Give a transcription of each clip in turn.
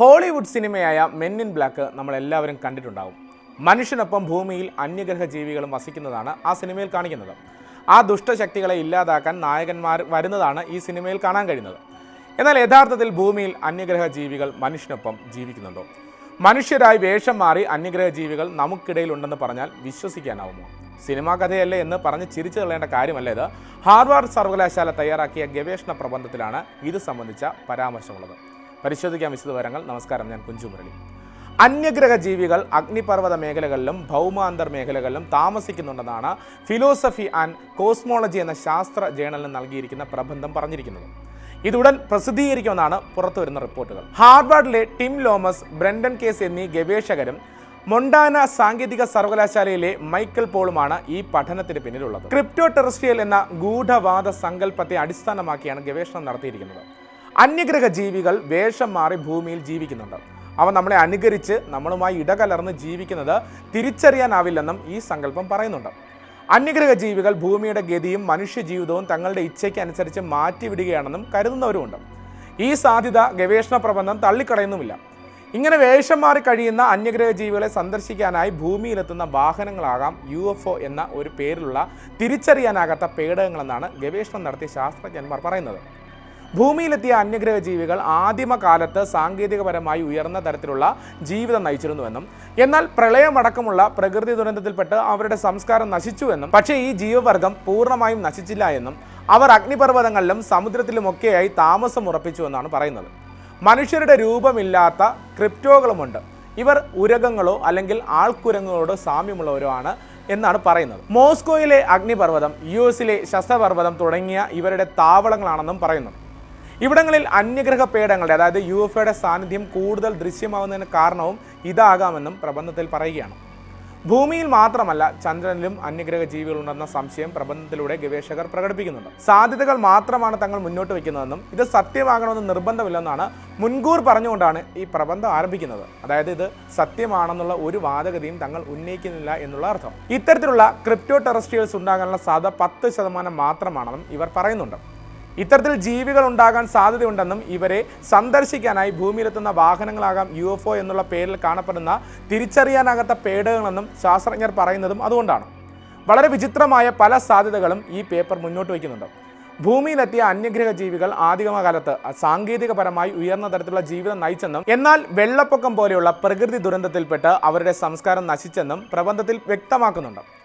Hollywood സിനിമയായ men in black നമ്മൾ എല്ലാവരും കണ്ടിട്ടുണ്ടാവും. മനുഷ്യനൊപ്പം ഭൂമിയിൽ അന്യഗ്രഹ ജീവികളും വസിക്കുന്നതാണ് ആ സിനിമയിൽ കാണിക്കുന്നത്. ആ ദുഷ്ടശക്തികളെ ഇല്ലാതാക്കാൻ നായകന്മാർ വരുന്നതാണ് ഈ സിനിമയിൽ കാണാൻ കഴിയുന്നത്. എന്നാൽ യഥാർത്ഥത്തിൽ ഭൂമിയിൽ അന്യഗ്രഹ ജീവികൾ മനുഷ്യനൊപ്പം ജീവിക്കുന്നുണ്ടോ? മനുഷ്യരായി വേഷം മാറി അന്യഗ്രഹ ജീവികൾ നമുക്കിടയിൽ ഉണ്ടെന്ന് പറഞ്ഞാൽ വിശ്വസിക്കാനാവുമോ? സിനിമാ കഥയല്ലേ എന്ന് പറഞ്ഞ് ചിരിച്ചു തള്ളേണ്ട കാര്യമല്ല ഇത്? ഹാർവാർഡ് സർവകലാശാല തയ്യാറാക്കിയ ഗവേഷണ പ്രബന്ധത്തിലാണ് ഇത് സംബന്ധിച്ച പരാമർശമുള്ളത്. പരിശോധിക്കാം വിശദവിവരങ്ങൾ. നമസ്കാരം ഞാൻ കുഞ്ചു മുരളി. അന്യഗ്രഹ ജീവികൾ അഗ്നിപർവത മേഖലകളിലും ഭൗമാന്തർ മേഖലകളിലും താമസിക്കുന്നുണ്ടെന്നാണ് ഫിലോസഫി ആൻഡ് കോസ്മോളജി എന്ന ശാസ്ത്ര ജേണലിന് നൽകിയിരിക്കുന്ന പ്രബന്ധം പറഞ്ഞിരിക്കുന്നത്. ഇതുടൻ പ്രസിദ്ധീകരിക്കുമെന്നാണ് പുറത്തുവരുന്ന റിപ്പോർട്ടുകൾ. ഹാർവാർഡിലെ ടിം ലോമസ് ബ്രണ്ടൻ കേസ് എന്നീ ഗവേഷകരും മൊണ്ടാന സാങ്കേതിക സർവകലാശാലയിലെ മൈക്കൽ പോളുമാണ് ഈ പഠനത്തിന് പിന്നിലുള്ളത്. ക്രിപ്റ്റോ ടെറസ്ട്രിയൽ എന്ന ഗൂഢവാദ സങ്കല്പത്തെ അടിസ്ഥാനമാക്കിയാണ് ഗവേഷണം നടത്തിയിരിക്കുന്നത്. അന്യഗ്രഹ ജീവികൾ വേഷം മാറി ഭൂമിയിൽ ജീവിക്കുന്നുണ്ട്. അവ നമ്മളെ അനുകരിച്ച് നമ്മളുമായി ഇടകലർന്ന് ജീവിക്കുന്നത് തിരിച്ചറിയാനാവില്ലെന്നും ഈ സങ്കല്പം പറയുന്നുണ്ട്. അന്യഗ്രഹ ജീവികൾ ഭൂമിയുടെ ഗതിയും മനുഷ്യജീവിതവും തങ്ങളുടെ ഇച്ഛയ്ക്ക് അനുസരിച്ച് മാറ്റിവിടുകയാണെന്നും കരുതുന്നവരുമുണ്ട്. ഈ സാധ്യത ഗവേഷണ പ്രബന്ധം തള്ളിക്കളയുന്നുമില്ല. ഇങ്ങനെ വേഷം മാറി കഴിയുന്ന അന്യഗ്രഹ ജീവികളെ സന്ദർശിക്കാനായി ഭൂമിയിലെത്തുന്ന വാഹനങ്ങളാകാം യു എഫ് ഒ എന്ന ഒരു പേരിലുള്ള തിരിച്ചറിയാനാകാത്ത പേടകങ്ങളെന്നാണ് ഗവേഷണം നടത്തിയ ശാസ്ത്രജ്ഞന്മാർ പറയുന്നത്. ഭൂമിയിലെത്തിയ അന്യഗ്രഹ ജീവികൾ ആദിമകാലത്ത് സാങ്കേതികപരമായി ഉയർന്ന തരത്തിലുള്ള ജീവിതം നയിച്ചിരുന്നുവെന്നും എന്നാൽ പ്രളയമടക്കമുള്ള പ്രകൃതി ദുരന്തത്തിൽപ്പെട്ട് അവരുടെ സംസ്കാരം നശിച്ചുവെന്നും പക്ഷേ ഈ ജീവവർഗം പൂർണമായും നശിച്ചില്ല എന്നും അവർ അഗ്നിപർവതങ്ങളിലും സമുദ്രത്തിലുമൊക്കെയായി താമസം ഉറപ്പിച്ചു എന്നാണ് പറയുന്നത്. മനുഷ്യരുടെ രൂപമില്ലാത്ത ക്രിപ്റ്റോകളുമുണ്ട്. ഇവർ ഉരകങ്ങളോ അല്ലെങ്കിൽ ആൾക്കുരങ്ങളോടോ സാമ്യമുള്ളവരോ ആണ് എന്നാണ് പറയുന്നത്. മോസ്കോയിലെ അഗ്നിപർവതം യു എസിലെ ശസ്ത്രപർവതം തുടങ്ങിയ ഇവരുടെ താവളങ്ങളാണെന്നും പറയുന്നു. ഇവിടങ്ങളിൽ അന്യഗ്രഹ പേടങ്ങളുടെ അതായത് യു എഫ് ഒയുടെ സാന്നിധ്യം കൂടുതൽ ദൃശ്യമാവുന്നതിന് കാരണവും ഇതാകാമെന്നും പ്രബന്ധത്തിൽ പറയുകയാണ്. ഭൂമിയിൽ മാത്രമല്ല ചന്ദ്രനിലും അന്യഗ്രഹ ജീവികളുണ്ടെന്ന സംശയം പ്രബന്ധത്തിലൂടെ ഗവേഷകർ പ്രകടിപ്പിക്കുന്നുണ്ട്. സാധ്യതകൾ മാത്രമാണ് തങ്ങൾ മുന്നോട്ട് വയ്ക്കുന്നതെന്നും ഇത് സത്യമാകണമെന്ന് നിർബന്ധമില്ലെന്നാണ് മുൻകൂർ പറഞ്ഞുകൊണ്ടാണ് ഈ പ്രബന്ധം ആരംഭിക്കുന്നത്. അതായത് ഇത് സത്യമാണെന്നുള്ള ഒരു വാദഗതിയും തങ്ങൾ ഉന്നയിക്കുന്നില്ല എന്നുള്ള അർത്ഥം. ഇത്തരത്തിലുള്ള ക്രിപ്റ്റോ ടെറസ്ട്രിയൽസ് ഉണ്ടാകാനുള്ള സാധ്യത പത്ത് ശതമാനം മാത്രമാണെന്നും ഇവർ പറയുന്നുണ്ട്. ഇത്തരത്തിൽ ജീവികൾ ഉണ്ടാകാൻ സാധ്യതയുണ്ടെന്നും ഇവരെ സന്ദർശിക്കാനായി ഭൂമിയിലെത്തുന്ന വാഹനങ്ങളാകാം യു എഫ് ഒ എന്നുള്ള പേരിൽ കാണപ്പെടുന്ന തിരിച്ചറിയാനാകാത്ത പേടകങ്ങളെന്നും ശാസ്ത്രജ്ഞർ പറയുന്നതും അതുകൊണ്ടാണ്. വളരെ വിചിത്രമായ പല സാധ്യതകളും ഈ പേപ്പർ മുന്നോട്ട് വയ്ക്കുന്നുണ്ട്. ഭൂമിയിലെത്തിയ അന്യഗ്രഹ ജീവികൾ ആദിമകാലത്ത് സാങ്കേതികപരമായി ഉയർന്ന തരത്തിലുള്ള ജീവിതം നയിച്ചെന്നും എന്നാൽ വെള്ളപ്പൊക്കം പോലെയുള്ള പ്രകൃതി ദുരന്തത്തിൽപ്പെട്ട് അവരുടെ സംസ്കാരം നശിച്ചെന്നും പ്രബന്ധത്തിൽ വ്യക്തമാക്കുന്നുണ്ട്.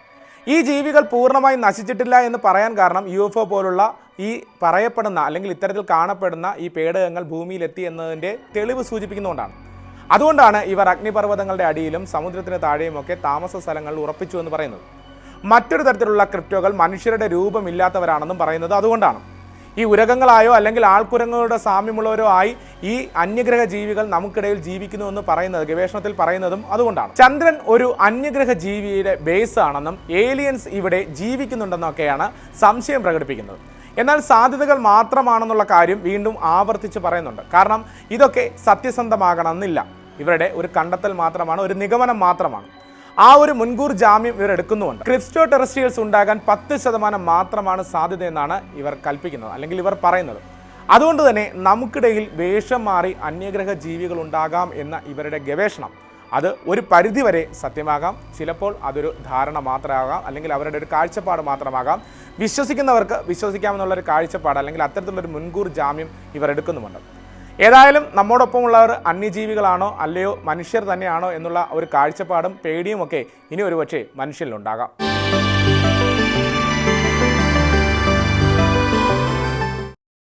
ഈ ജീവികൾ പൂർണമായും നശിച്ചിട്ടില്ല എന്ന് പറയാൻ കാരണം യു എഫ് ഒ പോലുള്ള ഈ പറയപ്പെടുന്ന അല്ലെങ്കിൽ ഇത്തരത്തിൽ കാണപ്പെടുന്ന ഈ പേടകങ്ങൾ ഭൂമിയിലെത്തി എന്നതിന്റെ തെളിവ് സൂചിപ്പിക്കുന്നതുകൊണ്ടാണ്. അതുകൊണ്ടാണ് ഇവർ അഗ്നിപർവതങ്ങളുടെ അടിയിലും സമുദ്രത്തിന് താഴെയുമൊക്കെ താമസ സ്ഥലങ്ങൾ ഉറപ്പിച്ചു എന്ന് പറയുന്നത്. മറ്റൊരു തരത്തിലുള്ള ക്രിപ്റ്റോകൾ മനുഷ്യരുടെ രൂപമില്ലാത്തവരാണെന്നും പറയുന്നത് അതുകൊണ്ടാണ്. ഈ ഉരകങ്ങളായോ അല്ലെങ്കിൽ ആൾക്കുരങ്ങളുടെ സാമ്യമുള്ളവരോ ആയി ഈ അന്യഗ്രഹ ജീവികൾ നമുക്കിടയിൽ ജീവിക്കുന്നു എന്ന് പറയുന്നത് ഗവേഷണത്തിൽ പറയുന്നതും അതുകൊണ്ടാണ്. ചന്ദ്രൻ ഒരു അന്യഗ്രഹ ജീവിയുടെ ബേസ് ആണെന്നും ഏലിയൻസ് ഇവിടെ ജീവിക്കുന്നുണ്ടെന്നൊക്കെയാണ് സംശയം പ്രകടിപ്പിക്കുന്നത്. എന്നാൽ സാധ്യതകൾ മാത്രമാണെന്നുള്ള കാര്യം വീണ്ടും ആവർത്തിച്ച് പറയുന്നുണ്ട്. കാരണം ഇതൊക്കെ സത്യസന്ധമാകണമെന്നില്ല. ഇവരുടെ ഒരു കണ്ടെത്തൽ മാത്രമാണ് ഒരു നിഗമനം മാത്രമാണ്. ആ ഒരു മുൻകൂർ ജാമ്യം ഇവർ എടുക്കുന്നുമുണ്ട്. ക്രിപ്റ്റോ ടെറസ്ട്രിയൽസ് ഉണ്ടാകാൻ പത്ത് ശതമാനം മാത്രമാണ് സാധ്യതയെന്നാണ് ഇവർ കൽപ്പിക്കുന്നത് അല്ലെങ്കിൽ ഇവർ പറയുന്നത്. അതുകൊണ്ട് തന്നെ നമുക്കിടയിൽ വേഷം മാറി അന്യഗ്രഹ ജീവികൾ ഉണ്ടാകാം എന്ന ഇവരുടെ ഗവേഷണം അത് ഒരു പരിധിവരെ സത്യമാകാം. ചിലപ്പോൾ അതൊരു ധാരണ മാത്രമാകാം അല്ലെങ്കിൽ അവരുടെ ഒരു കാഴ്ചപ്പാട് മാത്രമാകാം. വിശ്വസിക്കുന്നവർക്ക് വിശ്വസിക്കാമെന്നുള്ളൊരു കാഴ്ചപ്പാട് അല്ലെങ്കിൽ അത്തരത്തിലുള്ളൊരു മുൻകൂർ ജാമ്യം ഇവർ എടുക്കുന്നുമുണ്ട്. ഏതായാലും നമ്മോടൊപ്പമുള്ളവർ അന്യജീവികളാണോ അല്ലയോ മനുഷ്യർ തന്നെയാണോ എന്നുള്ള ഒരു കാഴ്ചപ്പാടും പേടിയും ഒക്കെ ഇനി ഒരുപക്ഷെ മനുഷ്യരിലുണ്ടാകാം